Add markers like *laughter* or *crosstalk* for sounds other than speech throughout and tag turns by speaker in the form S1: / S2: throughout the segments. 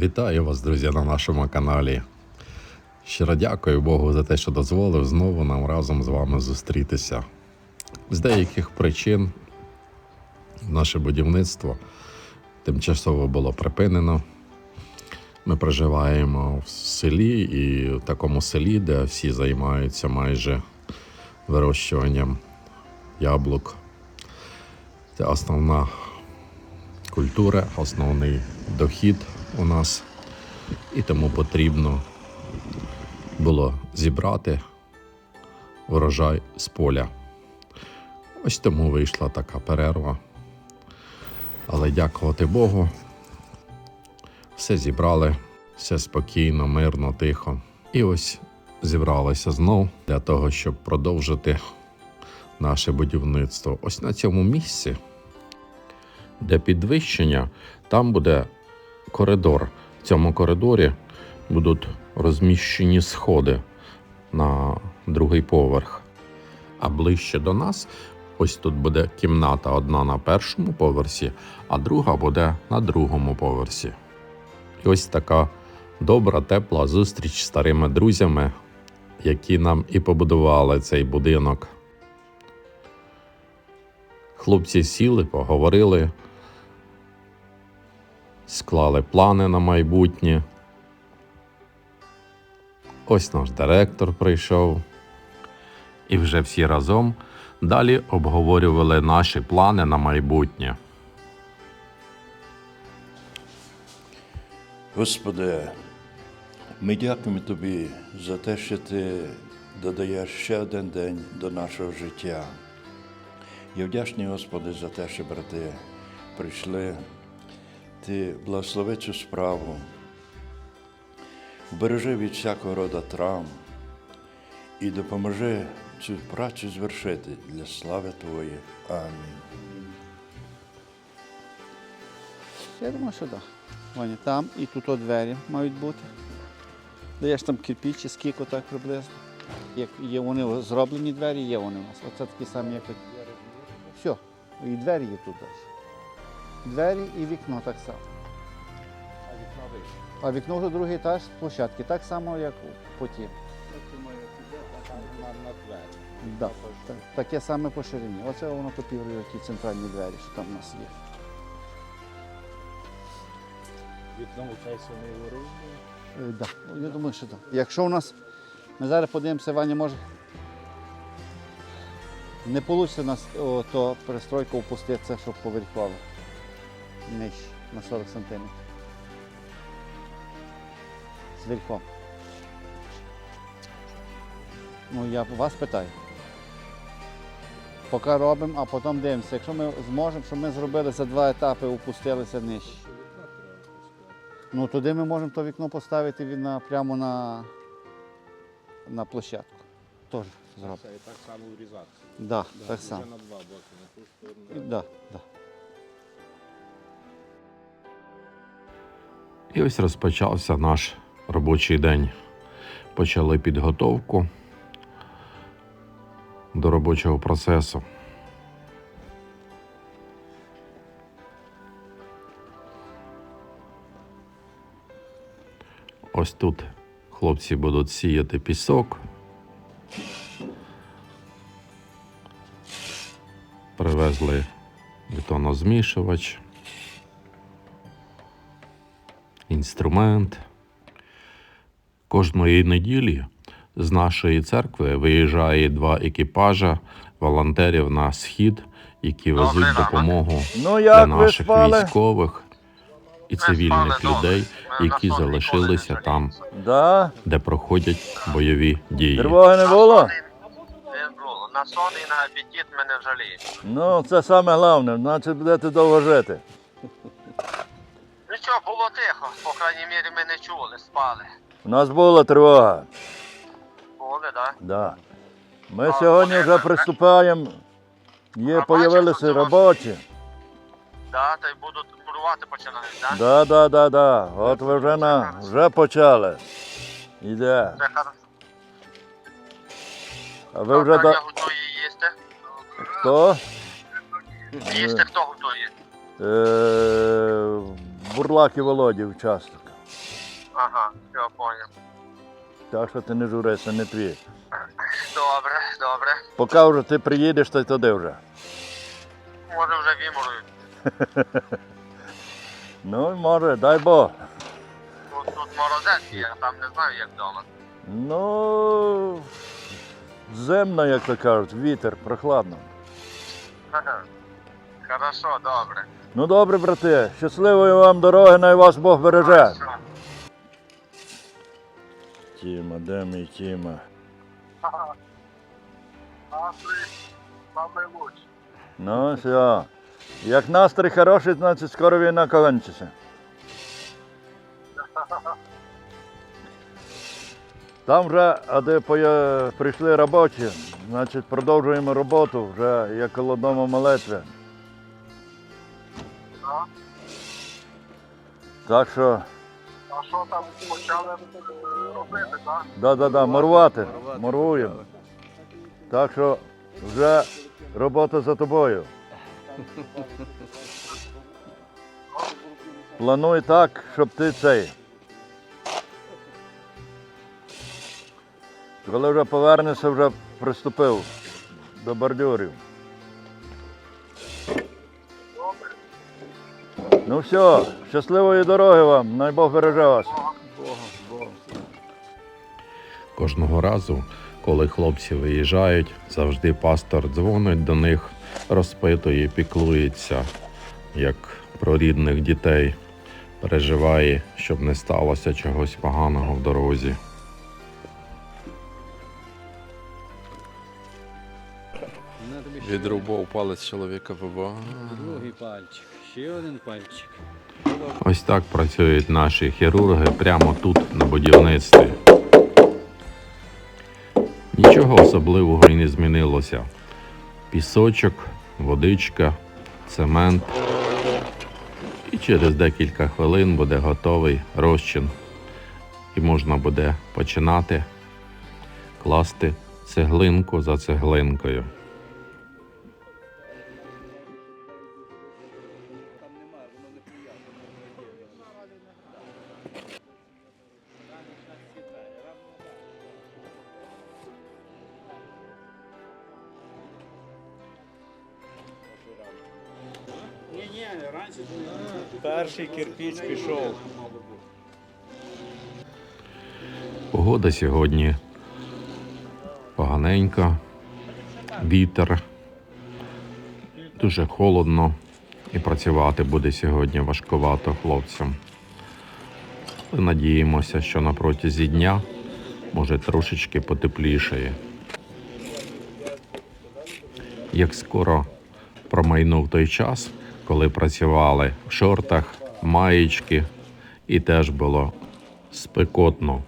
S1: Вітаю вас, друзі, на нашому каналі. Щиро дякую Богу за те, що дозволив знову нам разом з вами зустрітися. З деяких причин наше будівництво тимчасово було припинено. Ми проживаємо в селі і в такому селі, де всі займаються майже вирощуванням яблук. Це основна культура, основний дохід у нас. І тому потрібно було зібрати урожай з поля. Ось тому вийшла така перерва. Але дякувати Богу, все зібрали, все спокійно, мирно, тихо. І ось зібралися знов для того, щоб продовжити наше будівництво. Ось на цьому місці, де підвищення, там буде коридор. В цьому коридорі будуть розміщені сходи на другий поверх. А ближче до нас, ось тут буде кімната одна на першому поверсі, а друга буде на другому поверсі. І ось така добра, тепла зустріч з старими друзями, які нам і побудували цей будинок. Хлопці сіли, поговорили, склали плани на майбутнє. Ось наш директор прийшов. І вже всі разом далі обговорювали наші плани на майбутнє.
S2: Господи, ми дякуємо Тобі за те, що Ти додаєш ще один день до нашого життя. Я вдячний, Господи, за те, що брати прийшли. Ти благослови цю справу, вбережи від всякого роду травм і допоможи цю працю звершити для слави Твоєї. Амінь.
S3: Я думаю. Ваня, там і тут от двері мають бути. Даєш там кирпичі, скільки так приблизно. Як є вони зроблені двері, є вони у нас. Оце такі самі, як. Все. І двері є тут далі. Двері і вікно так само. А вікно вже другий етаж з площадки, так само, як у поті. Да, так, таке саме по ширині. Оце воно копірує ті центральні двері, що там у нас є.
S4: Вікно виходить не.
S3: Е, Да, я думаю, що так. Якщо у нас, ми зараз подивимося, Ваня, може. Не вийде у нас то перестройка опуститься, щоб поверхове. Нижче на 40 см. З. Ну, я вас питаю. Поки робимо, а потім дивимося. Якщо ми зможемо, щоб ми зробили за два етапи, опустилися нижче. Ну, туди ми можемо то вікно поставити від- на, прямо на, на площадку. Теж зробимо.
S4: І так само врізати.
S3: Да, так
S4: вже
S3: само.
S4: на два боки, на ту сторону.
S3: Да, да.
S1: І ось розпочався наш робочий день. Почали підготовку до робочого процесу. Ось тут хлопці будуть сіяти пісок. Привезли бетонозмішувач. Інструмент. Кожної неділі з нашої церкви виїжджає два екіпажа волонтерів на схід, які везуть допомогу
S2: Ну
S1: для наших військових і цивільних людей, які залишилися там, де проходять бойові дії.
S2: Тривоги не було?
S5: На сон і на апетит ми не жаліємо.
S2: Ну, це саме головне, значить будете довго жити.
S5: Нічого, було тихо, по крайній мірі ми не чули, спали.
S2: У нас була тривога.
S5: Були, так?
S2: Да. Ми сьогодні вже приступаємо. Є, появилися робочі.
S5: Да, та й будуть будувати починають, так?
S2: Да, да, да, да. От ви вже на вже почали. Іде.
S5: Це хорошо.
S2: А ви вже
S5: Хто
S2: да.
S5: готує їсти?
S2: Хто?
S5: Їсти хто готує?
S2: Е, Бурлак і Володів учасник.
S5: Ага, все, понял.
S2: Так що ти не журися, не твій.
S5: Добре, добре.
S2: Поки вже ти приїдеш, то й туди вже.
S5: Може вже виморую. *laughs*
S2: Ну, може, дай Бог.
S5: Тут, тут морозець, є, я там не знаю, як вдома.
S2: Ну, земно, як то кажуть, вітер, прохладно.
S5: Ага. Хорошо, добре.
S2: Ну добре, брати, щасливої вам дороги, най вас Бог береже.
S5: Все.
S2: Тіма, де мій Тіма?
S5: Настрій лучше.
S2: Ну, все. Як настрій хороший, значить скоро війна кончиться. Там вже, а де прийшли робочі, значить продовжуємо роботу, вже є коло дому молитви.
S5: Так
S2: що,
S5: А що там почали робити, так?
S2: да-да-да, морвати, морвуємо. Так що вже робота за тобою. Плануй так, щоб ти цей. Коли вже повернешся, вже приступив до бордюрів. Ну все, щасливої дороги вам, най Бог береже вас.
S1: Кожного разу, коли хлопці виїжджають, завжди пастор дзвонить до них, розпитує, піклується, як про рідних дітей, переживає, щоб не сталося чогось поганого в дорозі.
S6: Відрубав палець чоловіка ВВА.
S7: другий пальчик, ще один пальчик.
S1: Ось так працюють наші хірурги прямо тут, на будівництві. Нічого особливого і не змінилося. Пісочок, водичка, цемент. І через декілька хвилин буде готовий розчин. І можна буде починати класти цеглинку за цеглинкою.
S4: Перший кирпіч пішов.
S1: Погода сьогодні поганенька, вітер, дуже холодно і працювати буде сьогодні важкувато хлопцям. Але надіємося, що на протязі дня може трошечки потеплішає. Як скоро промайнув той час, коли працювали в шортах, маєчки, і теж було спекотно.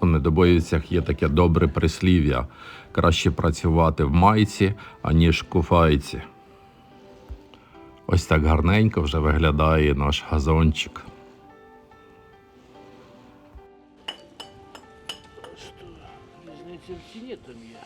S1: У недобоївцях є таке добре прислів'я. Краще працювати в майці, аніж в куфайці. Ось так гарненько вже виглядає наш газончик.
S7: різниця в ціні там є.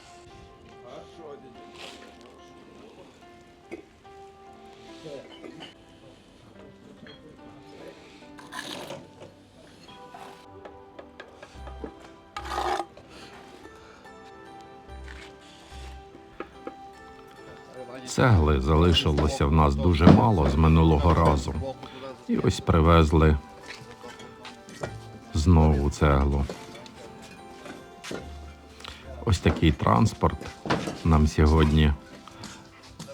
S1: Цегли залишилося в нас дуже мало з минулого разу. І ось привезли знову цеглу. Ось такий транспорт нам сьогодні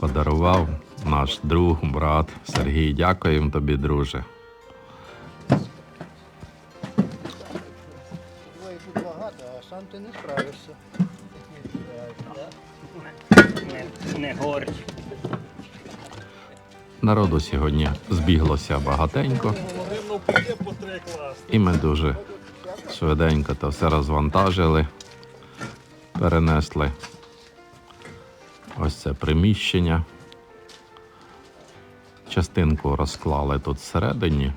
S1: подарував наш друг, брат Сергій. Дякуємо тобі, друже.
S8: Багато, а сам ти не справишся.
S4: Не, не.
S1: Народу сьогодні збіглося багатенько. І ми дуже швиденько то все розвантажили, перенесли ось це приміщення. Частинку розклали тут всередині,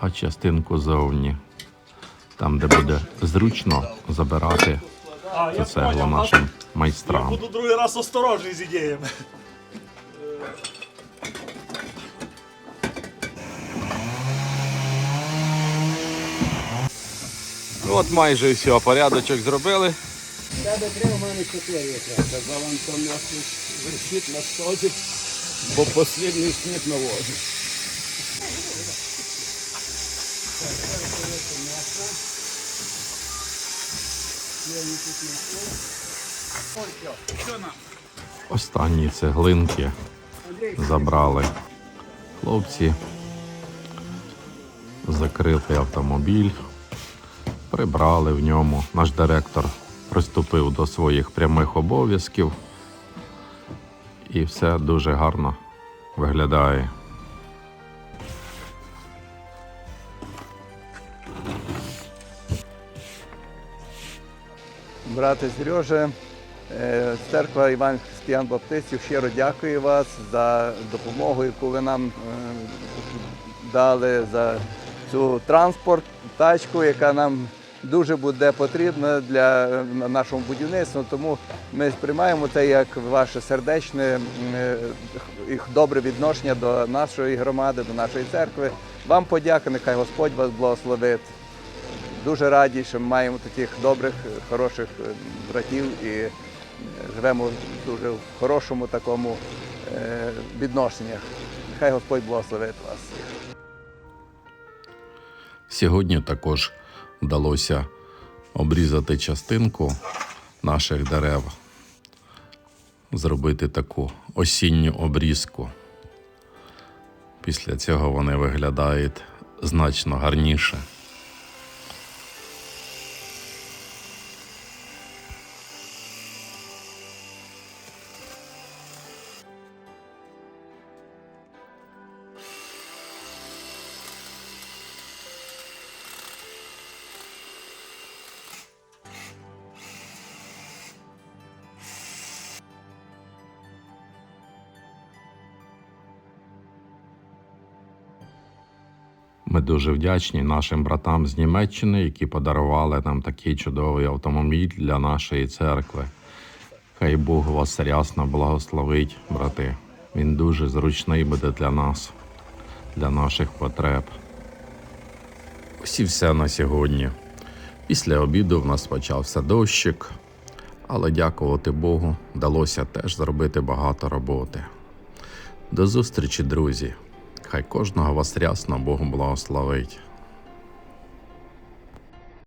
S1: а частинку зовні, там, де буде зручно забирати
S9: А,
S1: цю
S9: я
S1: цеглу
S9: понял.
S1: нашим
S9: Я
S1: майстрам.
S9: буду другий раз осторожний з ідеями.
S6: От майже все, порядочок зробили.
S7: Тебе три, у мене чотири якраз. Казав Антон нас вершить на стоді, бо останній сніг навозить.
S1: Останні цеглинки забрали хлопці, закрили автомобіль, прибрали в ньому. Наш директор приступив до своїх прямих обов'язків і все дуже гарно виглядає.
S10: Брате Сережа, е, церква Іван Християн Баптистів щиро дякую вас за допомогу, яку ви нам е, дали за цю транспорт, тачку, яка нам дуже буде потрібна для е, нашого будівництва. Тому ми сприймаємо це як ваше сердечне е, і добре відношення до нашої громади, до нашої церкви. Вам подяка, нехай Господь вас благословить. Дуже раді, що ми маємо таких добрих, хороших е, братів і е, живемо дуже в хорошому такому е, відношеннях. Нехай Господь благословить вас.
S1: Сьогодні також вдалося обрізати частинку наших дерев, зробити таку осінню обрізку. Після цього вони виглядають значно гарніше. Ми дуже вдячні нашим братам з Німеччини, які подарували нам такий чудовий автомобіль для нашої церкви. Хай Бог вас рясно благословить, брати. Він дуже зручний буде для нас, для наших потреб. Ось і все на сьогодні. Після обіду в нас почався дощик, але дякувати Богу, вдалося теж зробити багато роботи. До зустрічі, друзі! Хай кожного вас рясно Бог благословить.